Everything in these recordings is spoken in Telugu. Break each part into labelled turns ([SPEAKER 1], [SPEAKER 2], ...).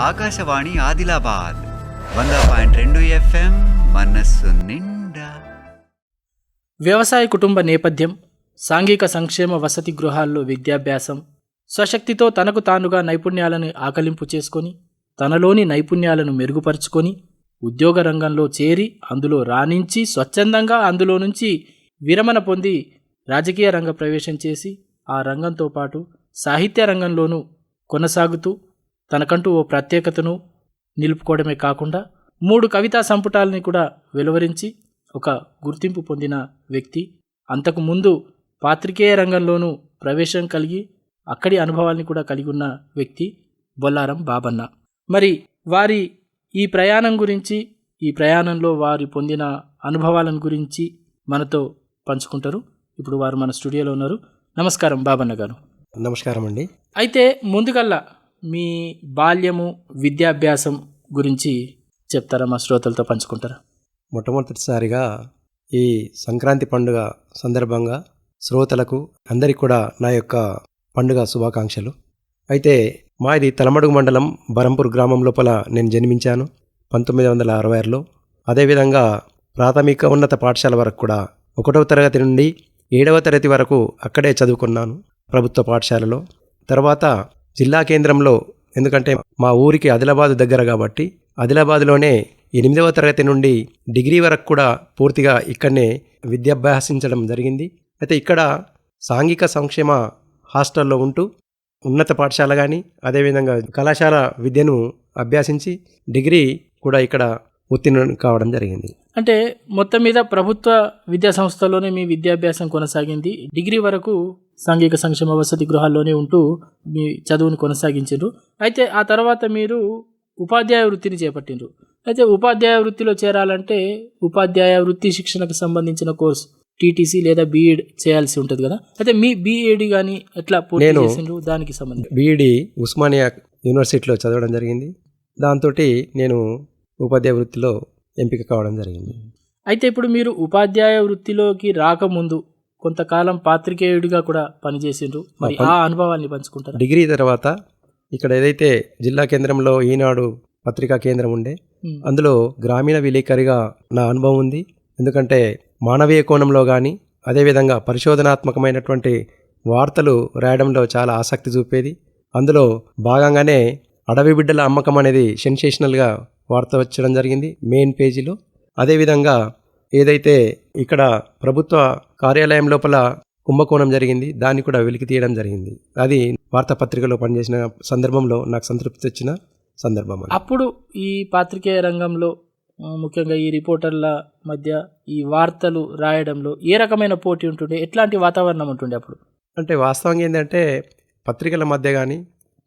[SPEAKER 1] ఆకాశవాణి ఆదిలాబాద్ వంద పాయింట్ రెండు ఎఫ్ఎం మనస్సు నిండా.
[SPEAKER 2] వ్యవసాయ కుటుంబ నేపథ్యం సాంఘిక సంక్షేమ వసతి గృహాల్లో విద్యాభ్యాసం స్వశక్తితో తనకు తానుగా నైపుణ్యాలను ఆకలింపు చేసుకొని తనలోని నైపుణ్యాలను మెరుగుపరుచుకొని ఉద్యోగ రంగంలో చేరి అందులో రాణించి స్వచ్ఛందంగా అందులో నుంచి విరమణ పొంది రాజకీయ రంగ ప్రవేశం చేసి ఆ రంగంతో పాటు సాహిత్య రంగంలోనూ కొనసాగుతూ తనకంటూ ఓ ప్రత్యేకతను నిలుపుకోవడమే కాకుండా మూడు కవితా సంపుటాలని కూడా వెలువరించి ఒక గుర్తింపు పొందిన వ్యక్తి. అంతకు ముందు పాత్రికేయ రంగంలోనూ ప్రవేశం కలిగి అక్కడి అనుభవాల్ని కూడా కలిగి ఉన్న వ్యక్తి బొల్లారం బాబన్న. మరి వారి ఈ ప్రయాణం గురించి ఈ ప్రయాణంలో వారి పొందిన అనుభవాలను గురించి మనతో పంచుకుంటారు. ఇప్పుడు వారు మన స్టూడియోలో ఉన్నారు. నమస్కారం బాబన్న గారు.
[SPEAKER 3] నమస్కారం అండి
[SPEAKER 2] అయితే ముందుకల్లా మీ బాల్యము విద్యాభ్యాసం గురించి చెప్తారా? మా శ్రోతలతో పంచుకుంటారా?
[SPEAKER 3] మొట్టమొదటిసారిగా ఈ సంక్రాంతి పండుగ సందర్భంగా శ్రోతలకు అందరికీ కూడా నా యొక్క పండుగ శుభాకాంక్షలు. అయితే మాది తలమడుగు మండలం బరంపూర్ గ్రామం లోపల నేను జన్మించాను పంతొమ్మిది వందల అరవై ఆరులో అదేవిధంగా ప్రాథమిక ఉన్నత పాఠశాల వరకు కూడా ఒకటవ తరగతి నుండి ఏడవ తరగతి వరకు అక్కడే చదువుకున్నాను ప్రభుత్వ పాఠశాలలో. తర్వాత జిల్లా కేంద్రంలో ఎందుకంటే మా ఊరికి ఆదిలాబాద్ దగ్గర కాబట్టి ఆదిలాబాద్లోనే ఎనిమిదవ తరగతి నుండి డిగ్రీ వరకు కూడా పూర్తిగా ఇక్కడనే విద్యాభ్యాసించడం జరిగింది. అయితే ఇక్కడ సాంఘిక సంక్షేమ హాస్టల్లో ఉంటూ ఉన్నత పాఠశాల కానీ అదేవిధంగా కళాశాల విద్యను అభ్యాసించి డిగ్రీ కూడా ఇక్కడ ఉత్తీర్ణం కావడం జరిగింది.
[SPEAKER 2] అంటే మొత్తం మీద ప్రభుత్వ విద్యా సంస్థలోనే మీ విద్యాభ్యాసం కొనసాగింది. డిగ్రీ వరకు సాంఘిక సంక్షేమ వసతి గృహాల్లోనే ఉంటూ మీ చదువుని కొనసాగించారు అయితే ఆ తర్వాత మీరు ఉపాధ్యాయ వృత్తిని చేపట్టిండ్రు. అయితే ఉపాధ్యాయ వృత్తిలో చేరాలంటే ఉపాధ్యాయ వృత్తి శిక్షణకు సంబంధించిన కోర్సు టీటీసీ లేదా బీఎడ్ చేయాల్సి ఉంటుంది కదా. అయితే మీ బీఎడ్ కానీ ఎట్లా పూర్తి చేసిండ్రు? దానికి సంబంధించి.
[SPEAKER 3] బీఈడి ఉస్మానియా యూనివర్సిటీలో చదవడం జరిగింది. దాంతో నేను ఉపాధ్యాయ వృత్తిలో ఎంపిక కావడం జరిగింది.
[SPEAKER 2] అయితే ఇప్పుడు మీరు ఉపాధ్యాయ వృత్తిలోకి రాకముందు కొంతకాలం పాత్రికేయుడిగా కూడా పనిచేసిండ్రు. మరి
[SPEAKER 3] ఆ,
[SPEAKER 2] అనుభవాన్ని పంచుకుంటారా?
[SPEAKER 3] డిగ్రీ తర్వాత ఇక్కడ ఏదైతే జిల్లా కేంద్రంలో ఈనాడు పత్రికా కేంద్రం ఉండే. అందులో గ్రామీణ విలేకరిగా నా అనుభవం ఉంది. ఎందుకంటే మానవీయ కోణంలో కానీ అదేవిధంగా పరిశోధనాత్మకమైనటువంటి వార్తలు రాయడంలో చాలా ఆసక్తి చూపేది. అందులో భాగంగానే అడవి బిడ్డల అమ్మకం అనేది సెన్సేషనల్గా వార్త వచ్చడం జరిగింది మెయిన్ పేజీలో. అదేవిధంగా ఏదైతే ఇక్కడ ప్రభుత్వ కార్యాలయం లోపల కుంభకోణం జరిగింది దాన్ని కూడా వెలికి తీయడం జరిగింది అది వార్తాపత్రికలో పనిచేసిన సందర్భంలో నాకు సంతృప్తి వచ్చిన సందర్భం.
[SPEAKER 2] అప్పుడు ఈ పాత్రికేయ రంగంలో ముఖ్యంగా ఈ రిపోర్టర్ల మధ్య ఈ వార్తలు రాయడంలో ఏ రకమైన పోటీ ఉంటుండే ఎట్లాంటి వాతావరణం ఉంటుండే అప్పుడు
[SPEAKER 3] అంటే వాస్తవంగా ఏంటంటే పత్రికల మధ్య కానీ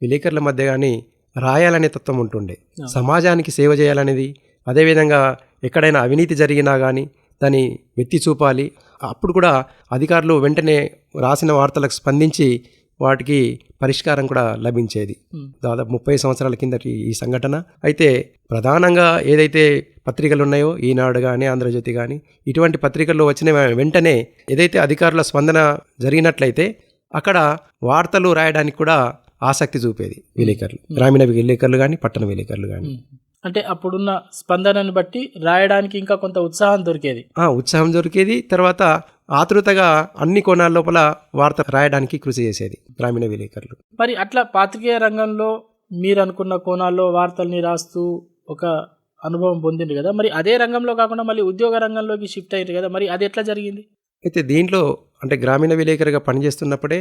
[SPEAKER 3] విలేకరుల మధ్య కానీ రాయాలనే తత్వం ఉంటుండే. సమాజానికి సేవ చేయాలనేది అదేవిధంగా ఎక్కడైనా అవినీతి జరిగినా కానీ దాన్ని వెత్తి చూపాలి. అప్పుడు కూడా అధికారులు వెంటనే రాసిన వార్తలకు స్పందించి వాటికి పరిష్కారం కూడా లభించేది. దాదాపు ముప్పై సంవత్సరాల కిందటి ఈ సంఘటన. అయితే ప్రధానంగా ఏదైతే పత్రికలు ఉన్నాయో ఈనాడు కానీ ఆంధ్రజ్యోతి కానీ ఇటువంటి పత్రికల్లో వచ్చిన వెంటనే ఏదైతే అధికారుల స్పందన జరిగినట్లయితే అక్కడ వార్తలు రాయడానికి కూడా ఆసక్తి చూపేది విలేకరులు. గ్రామీణ విలేకరులు కానీ పట్టణ విలేకరులు కానీ.
[SPEAKER 2] అంటే అప్పుడున్న స్పందనను బట్టి రాయడానికి ఇంకా కొంత ఉత్సాహం దొరికేది.
[SPEAKER 3] ఆ, ఉత్సాహం దొరికేది. తర్వాత ఆతృతగా అన్ని కోణాల లోపల వార్త రాయడానికి కృషి చేసేది గ్రామీణ విలేకరులు.
[SPEAKER 2] మరి అట్లా పాత్రికేయ రంగంలో మీరు అనుకున్న కోణాల్లో వార్తల్ని రాస్తూ ఒక అనుభవం పొందిండ్రు కదా. మరి అదే రంగంలో కాకుండా మళ్ళీ ఉద్యోగ రంగంలోకి షిఫ్ట్ అయ్యారు కదా. మరి అది ఎట్లా జరిగింది?
[SPEAKER 3] అయితే దీంట్లో అంటే గ్రామీణ విలేకరిగా పనిచేస్తున్నప్పుడే.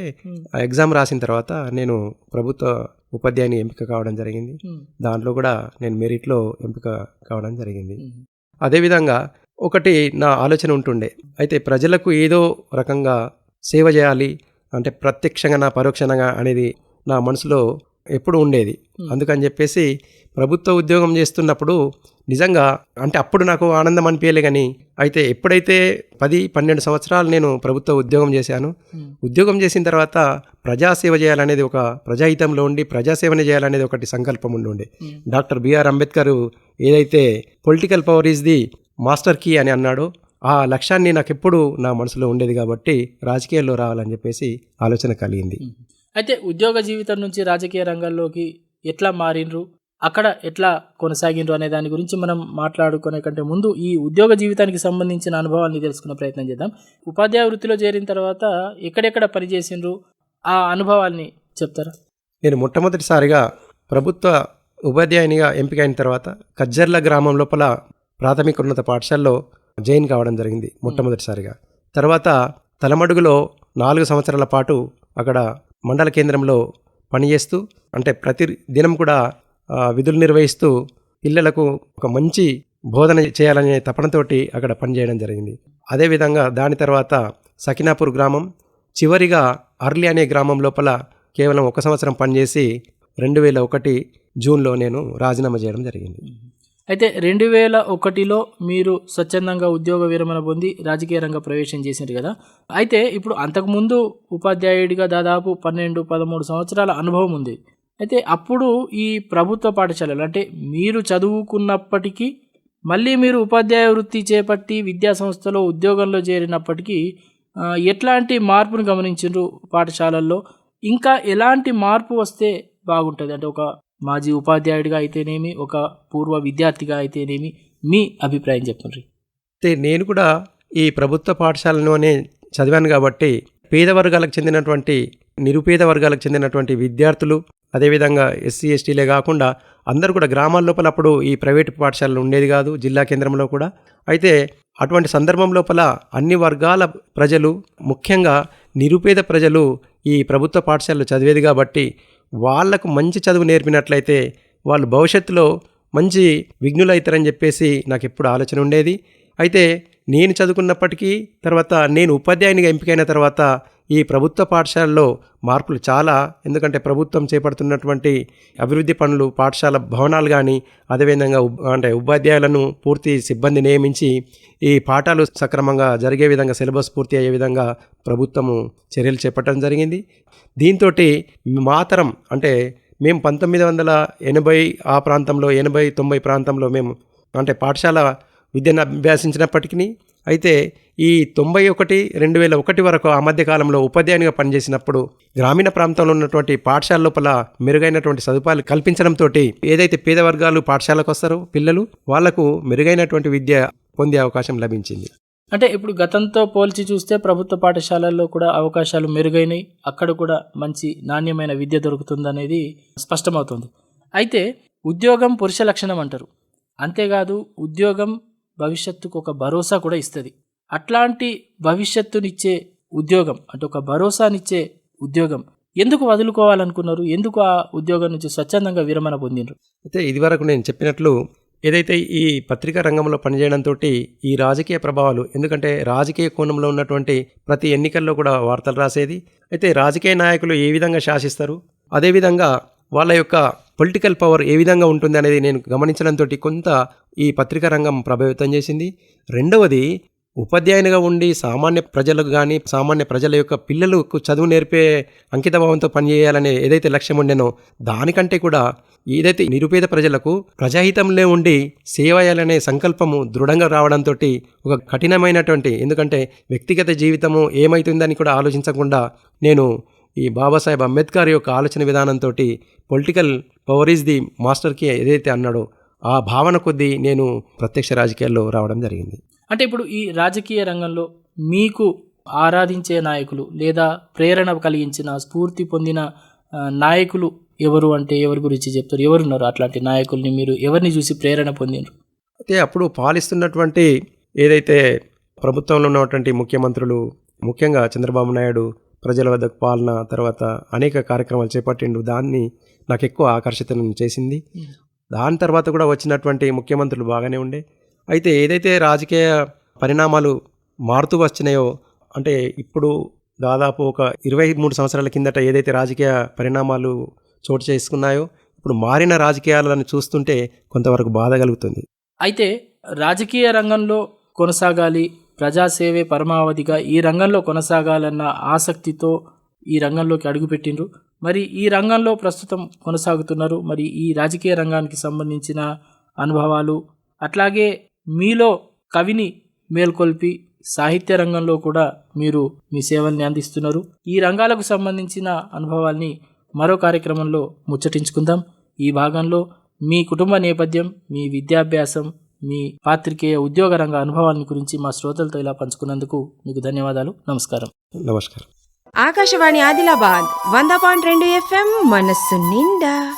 [SPEAKER 3] ఆ ఎగ్జామ్ రాసిన తర్వాత నేను ప్రభుత్వ ఉపాధ్యాయుని ఎంపిక కావడం జరిగింది
[SPEAKER 2] ఉమ్.
[SPEAKER 3] దాంట్లో కూడా నేను మెరిట్లో ఎంపిక కావడం జరిగింది
[SPEAKER 2] ఉమ్.
[SPEAKER 3] అదేవిధంగా ఒకటి నా ఆలోచన ఉంటుండే అయితే ప్రజలకు ఏదో రకంగా సేవ చేయాలి అంటే ప్రత్యక్షంగా నా పరోక్షంగా అనేది నా మనసులో ఎప్పుడు ఉండేది. అందుకని చెప్పేసి ప్రభుత్వ ఉద్యోగం చేస్తున్నప్పుడు నిజంగా అంటే అప్పుడు నాకు ఆనందం అనిపించలే కానీ అయితే ఎప్పుడైతే పది పన్నెండు సంవత్సరాలు నేను ప్రభుత్వ ఉద్యోగం చేశాను. ఉద్యోగం చేసిన తర్వాత ప్రజాసేవ చేయాలనేది ఒక ప్రజాహితంలో ఉండి ప్రజాసేవన చేయాలనేది ఒకటి సంకల్పం ఉండి ఉండే. డాక్టర్ బిఆర్ అంబేద్కర్ ఏదైతే political power is the master key అని అన్నాడో ఆ లక్ష్యాన్ని నాకు ఎప్పుడు నా మనసులో ఉండేది కాబట్టి రాజకీయాల్లో రావాలని చెప్పేసి ఆలోచన కలిగింది
[SPEAKER 2] అయితే ఉద్యోగ జీవితం నుంచి రాజకీయ రంగంలోకి ఎట్లా మారిండ్రు? అక్కడ ఎట్లా కొనసాగిండ్రు అనే దాని గురించి మనం మాట్లాడుకునే కంటే ముందు ఈ ఉద్యోగ జీవితానికి సంబంధించిన అనుభవాన్ని తెలుసుకునే ప్రయత్నం చేద్దాం. ఉపాధ్యాయ వృత్తిలో చేరిన తర్వాత ఎక్కడెక్కడ పనిచేసిండ్రు? ఆ అనుభవాల్ని చెప్తారా?
[SPEAKER 3] నేను మొట్టమొదటిసారిగా ప్రభుత్వ ఉపాధ్యాయునిగా ఎంపికైన తర్వాత కజ్జర్ల గ్రామం లోపల ప్రాథమిక ఉన్నత పాఠశాలలో జైన్ కావడం జరిగింది మొట్టమొదటిసారిగా. తర్వాత తలమడుగులో నాలుగు సంవత్సరాల పాటు అక్కడ మండల కేంద్రంలో పనిచేస్తూ అంటే ప్రతి దినం కూడా విధులు నిర్వహిస్తూ పిల్లలకు ఒక మంచి బోధన చేయాలనే తపనతోటి అక్కడ పనిచేయడం జరిగింది. అదేవిధంగా దాని తర్వాత సకినాపూర్ గ్రామం చివరిగా అర్లి అనే గ్రామం లోపల కేవలం ఒక సంవత్సరం పనిచేసి రెండు వేల ఒకటి జూన్లో నేను రాజీనామా చేయడం జరిగింది.
[SPEAKER 2] అయితే రెండు వేల ఒకటిలో మీరు స్వచ్ఛందంగా ఉద్యోగ విరమణ పొంది రాజకీయ రంగ ప్రవేశం చేసినారు కదా. అయితే ఇప్పుడు అంతకుముందు ఉపాధ్యాయుడిగా దాదాపు పన్నెండు పదమూడు సంవత్సరాల అనుభవం ఉంది. అయితే అప్పుడు ఈ ప్రభుత్వ పాఠశాలలు అంటే మీరు చదువుకున్నప్పటికీ మళ్ళీ మీరు ఉపాధ్యాయ వృత్తి చేపట్టి విద్యా సంస్థలో ఉద్యోగంలో చేరినప్పటికీ ఎట్లాంటి మార్పును గమనించారు పాఠశాలల్లో? ఇంకా ఎలాంటి మార్పు వస్తే బాగుంటుంది? అంటే ఒక మాజీ ఉపాధ్యాయుడిగా అయితేనేమి ఒక పూర్వ విద్యార్థిగా అయితేనేమి మీ అభిప్రాయం చెప్పండి.
[SPEAKER 3] అయితే నేను కూడా ఈ ప్రభుత్వ పాఠశాలలోనే చదివాను కాబట్టి పేద వర్గాలకు చెందినటువంటి నిరుపేద వర్గాలకు చెందినటువంటి విద్యార్థులు అదేవిధంగా ఎస్సీ ఎస్టీలే కాకుండా అందరూ కూడా గ్రామాల లోపల అప్పుడు ఈ ప్రైవేటు పాఠశాలలు ఉండేది కాదు జిల్లా కేంద్రంలో కూడా. అయితే అటువంటి సందర్భం లోపల అన్ని వర్గాల ప్రజలు ముఖ్యంగా నిరుపేద ప్రజలు ఈ ప్రభుత్వ పాఠశాలలు చదివేది కాబట్టి వాళ్ళకు మంచి చదువు నేర్పినట్లయితే వాళ్ళు భవిష్యత్తులో మంచి విఘ్నులవుతారని చెప్పేసి నాకు ఎప్పుడు ఆలోచన ఉండేది. అయితే నేను చదువుకున్నప్పటికీ తర్వాత నేను ఉపాధ్యాయునిగా ఎంపికైన తర్వాత ఈ ప్రభుత్వ పాఠశాలలో మార్పులు చాలా ఎందుకంటే ప్రభుత్వం చేపడుతున్నటువంటి అభివృద్ధి పనులు పాఠశాల భవనాలు కానీ అదేవిధంగా అంటే ఉపాధ్యాయులను పూర్తి సిబ్బంది నియమించి ఈ పాఠాలు సక్రమంగా జరిగే విధంగా సిలబస్ పూర్తి అయ్యే విధంగా ప్రభుత్వము చర్యలు చేపట్టడం జరిగింది. దీంతో మాతరం అంటే మేము పంతొమ్మిది వందల ఎనభై ఆ ప్రాంతంలో ఎనభై తొంభై ప్రాంతంలో మేము అంటే పాఠశాల విద్యను అభ్యాసించినప్పటికీ అయితే ఈ తొంభై ఒకటి రెండు వేల ఒకటి వరకు ఆ మధ్య కాలంలో ఉపాధ్యాయునిగా పనిచేసినప్పుడు గ్రామీణ ప్రాంతంలో ఉన్నటువంటి పాఠశాల లోపల మెరుగైనటువంటి సదుపాయాలు కల్పించడంతో ఏదైతే పేద వర్గాలు పాఠశాలకు వస్తారో పిల్లలు వాళ్ళకు మెరుగైనటువంటి విద్య పొందే అవకాశం లభించింది.
[SPEAKER 2] అంటే ఇప్పుడు గతంతో పోల్చి చూస్తే ప్రభుత్వ పాఠశాలల్లో కూడా అవకాశాలు మెరుగైనవి అక్కడ కూడా మంచి నాణ్యమైన విద్య దొరుకుతుందనేది స్పష్టమవుతుంది. అయితే ఉద్యోగం పురుష లక్షణం అంటారు. అంతేకాదు ఉద్యోగం భవిష్యత్తుకు ఒక భరోసా కూడా ఇస్తుంది. అట్లాంటి భవిష్యత్తునిచ్చే ఉద్యోగం అంటే ఒక భరోసానిచ్చే ఉద్యోగం ఎందుకు వదులుకోవాలనుకున్నారు? ఎందుకు ఆ ఉద్యోగం నుంచి స్వచ్ఛందంగా విరమణ పొందిండ్రు?
[SPEAKER 3] అయితే ఇదివరకు నేను చెప్పినట్లు ఏదైతే ఈ పత్రికా రంగంలో పనిచేయడంతో ఈ రాజకీయ ప్రభావాలు ఎందుకంటే రాజకీయ కోణంలో ఉన్నటువంటి ప్రతి ఎన్నికల్లో కూడా వార్తలు రాసేది అయితే రాజకీయ నాయకులు ఏ విధంగా శాసిస్తారు? అదేవిధంగా వాళ్ళ యొక్క పొలిటికల్ పవర్ ఏ విధంగా ఉంటుంది అనేది నేను గమనించడంతో కొంత ఈ పత్రికా రంగం ప్రభావితం చేసింది. రెండవది ఉపాధ్యాయునిగా ఉండి సామాన్య ప్రజలకు కానీ సామాన్య ప్రజల యొక్క పిల్లలకు చదువు నేర్పే అంకితభావంతో పనిచేయాలనే ఏదైతే లక్ష్యం ఉండేనో దానికంటే కూడా ఏదైతే నిరుపేద ప్రజలకు ప్రజాహితంలో ఉండి సేవ చేయాలనే సంకల్పము దృఢంగా రావడంతో ఒక కఠినమైనటువంటి ఎందుకంటే వ్యక్తిగత జీవితము ఏమవుతుందని కూడా ఆలోచించకుండా నేను ఈ బాబాసాహెబ్ అంబేద్కర్ యొక్క ఆలోచన విధానంతో పొలిటికల్ పవర్ ఈజ్ ది మాస్టర్కి ఏదైతే అన్నాడో ఆ భావన కొద్దీ నేను ప్రత్యక్ష రాజకీయాల్లో రావడం జరిగింది.
[SPEAKER 2] అంటే ఇప్పుడు ఈ రాజకీయ రంగంలో మీకు ఆరాధించే నాయకులు లేదా ప్రేరణ కలిగించిన స్ఫూర్తి పొందిన నాయకులు ఎవరు అంటే ఎవరి గురించి చెప్తారు? ఎవరున్నారు అట్లాంటి నాయకుల్ని మీరు ఎవరిని చూసి ప్రేరణ పొందినారు
[SPEAKER 3] అయితే అప్పుడు పాలిస్తున్నటువంటి ఏదైతే ప్రభుత్వంలో ఉన్నటువంటి ముఖ్యమంత్రులు ముఖ్యంగా చంద్రబాబు నాయుడు ప్రజల వద్దకు పాలన తర్వాత అనేక కార్యక్రమాలు చేపట్టిండు. దాన్ని నాకు ఎక్కువ ఆకర్షితం చేసింది. దాని తర్వాత కూడా వచ్చినటువంటి ముఖ్యమంత్రులు బాగానే ఉండే. అయితే ఏదైతే రాజకీయ పరిణామాలు మారుతూ వచ్చినాయో అంటే ఇప్పుడు దాదాపు ఒక ఇరవై మూడు సంవత్సరాల కిందట ఏదైతే రాజకీయ పరిణామాలు చోటు చేసుకున్నాయో ఇప్పుడు మారిన రాజకీయాలను చూస్తుంటే కొంతవరకు బాధ కలుగుతుంది.
[SPEAKER 2] అయితే రాజకీయ రంగంలో కొనసాగాలి ప్రజాసేవే పరమావధిగా ఈ రంగంలో కొనసాగాలన్న ఆసక్తితో ఈ రంగంలోకి అడుగుపెట్టిండ్రు. మరి ఈ రంగంలో ప్రస్తుతం కొనసాగుతున్నారు. మరి ఈ రాజకీయ రంగానికి సంబంధించిన అనుభవాలు అట్లాగే మీలో కవిని మేల్కొల్పి సాహిత్య రంగంలో కూడా మీరు మీ సేవల్ని అందిస్తున్నారు. ఈ రంగాలకు సంబంధించిన అనుభవాల్ని మరో కార్యక్రమంలో ముచ్చటించుకుందాం. ఈ భాగంలో మీ కుటుంబ నేపథ్యం మీ విద్యాభ్యాసం మీ పాత్రికేయ ఉద్యోగ రంగ అనుభవాల గురించి మా శ్రోతలతో ఇలా పంచుకున్నందుకు మీకు ధన్యవాదాలు. నమస్కారం.
[SPEAKER 3] నమస్కారం.
[SPEAKER 4] ఆకాశవాణి ఆదిలాబాద్ వంద పాయింట్ రెండు ఎఫ్ఎం మనస్సు నిండా.